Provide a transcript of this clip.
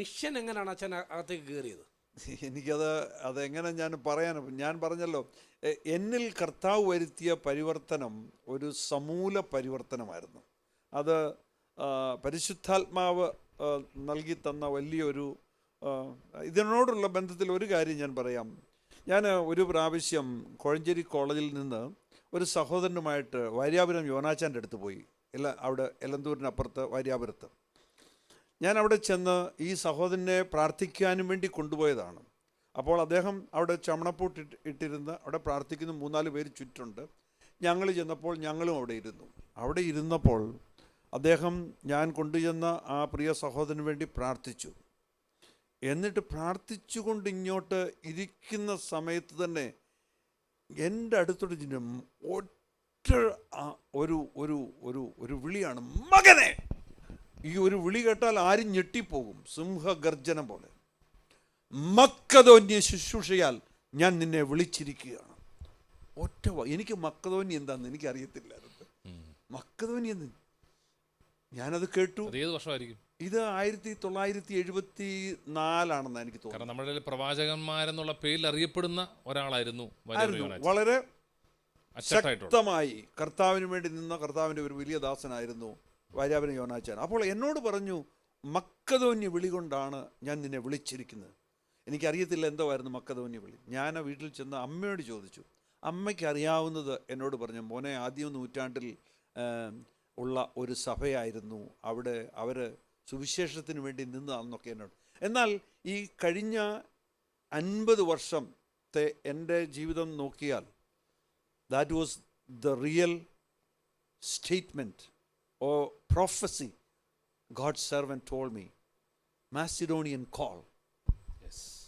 Mission എങ്ങനെയാണ് അച്ഛൻ അകത്തേക്ക് കയറിയത്? എനിക്കത് അതെങ്ങനെ ഞാൻ പറയാൻ ഞാൻ പറഞ്ഞല്ലോ എന്നിൽ കർത്താവ് വരുത്തിയ പരിവർത്തനം ഒരു സമൂല പരിവർത്തനമായിരുന്നു. അത് പരിശുദ്ധാത്മാവ് നൽകി തന്ന വലിയൊരു ഇതിനോടുള്ള ബന്ധത്തിൽ ഒരു കാര്യം ഞാൻ പറയാം. ഞാൻ ഒരു പ്രാവശ്യം കോഴഞ്ചേരി കോളേജിൽ നിന്ന് ഒരു സഹോദരനുമായിട്ട് വാര്യാപുരം യോനാച്ചാന്റെ അടുത്ത് പോയി. എല്ലാ അവിടെ എലന്തൂരിനപ്പുറത്ത് വാര്യാപുരത്ത്. ഞാൻ അവിടെ ചെന്ന് ഈ സഹോദരനെ പ്രാർത്ഥിക്കാനും വേണ്ടി കൊണ്ടുപോയതാണ്. അപ്പോൾ അദ്ദേഹം അവിടെ ചമണപ്പൂട്ട് ഇട്ട് ഇട്ടിരുന്ന് അവിടെ പ്രാർത്ഥിക്കുന്ന. മൂന്നാൽ പേര് ചുറ്റുണ്ട്. ഞങ്ങൾ ചെന്നപ്പോൾ ഞങ്ങളും അവിടെ ഇരുന്നു. അവിടെ ഇരുന്നപ്പോൾ അദ്ദേഹം ഞാൻ കൊണ്ടുചെന്ന ആ പ്രിയ സഹോദരന് വേണ്ടി പ്രാർത്ഥിച്ചു. എന്നിട്ട് പ്രാർത്ഥിച്ചുകൊണ്ട് ഇങ്ങോട്ട് ഇരിക്കുന്ന സമയത്ത് തന്നെ എന്റെ അടുത്തോട്ട് ചെല്ലും ഒറ്റ ഒരു ഒരു ഒരു ഒരു വിളിയാണ് മകനെ! ഈ ഒരു വിളി കേട്ടാൽ ആരും ഞെട്ടിപ്പോകും. സിംഹഗർജനം പോലെ. മക്കതോന്യ ശുശ്രൂഷയാൽ ഞാൻ നിന്നെ വിളിച്ചിരിക്കുകയാണ്. ഒറ്റ എനിക്ക് മക്കതോന്യ എന്താന്ന് എനിക്ക് അറിയത്തില്ലായിരുന്നു മക്കതോന്യ എന്ന് ഞാനത് കേട്ടു. ഏത് വർഷമായിരിക്കും? ഇത് ആയിരത്തി തൊള്ളായിരത്തി എഴുപത്തി നാലാണെന്ന് എനിക്ക് തോന്നുന്നു നമ്മുടെ പ്രവാചകന്മാരെന്നുള്ള പേരിൽ അറിയപ്പെടുന്ന ഒരാളായിരുന്നു വളരെ ശക്തമായി കർത്താവിന് വേണ്ടി നിന്ന കർത്താവിന്റെ ഒരു വലിയ ദാസനായിരുന്നു വാര്യാപുരം യോനാച്ചാൻ. അപ്പോൾ എന്നോട് പറഞ്ഞു മക്കതോന്യ വിളി കൊണ്ടാണ് ഞാൻ നിന്നെ വിളിച്ചിരിക്കുന്നത്. എനിക്കറിയത്തില്ല എന്തോ ആയിരുന്നു മക്കതോന്യ വിളി. ഞാൻ ആ വീട്ടിൽ ചെന്ന് അമ്മയോട് ചോദിച്ചു. അമ്മയ്ക്ക് അറിയാവുന്നത് എന്നോട് പറഞ്ഞു മോനെ ആദ്യം നൂറ്റാണ്ടിൽ ഉള്ള ഒരു സഭയായിരുന്നു. അവിടെ അവർ സുവിശേഷത്തിന് വേണ്ടി നിന്നതാണെന്നൊക്കെ എന്നോട്. എന്നാൽ ഈ കഴിഞ്ഞ അൻപത് വർഷത്തെ എന്റെ ജീവിതം നോക്കിയാൽ that was the real statement. or prophecy, God's servant told me, Macedonian call. Yes.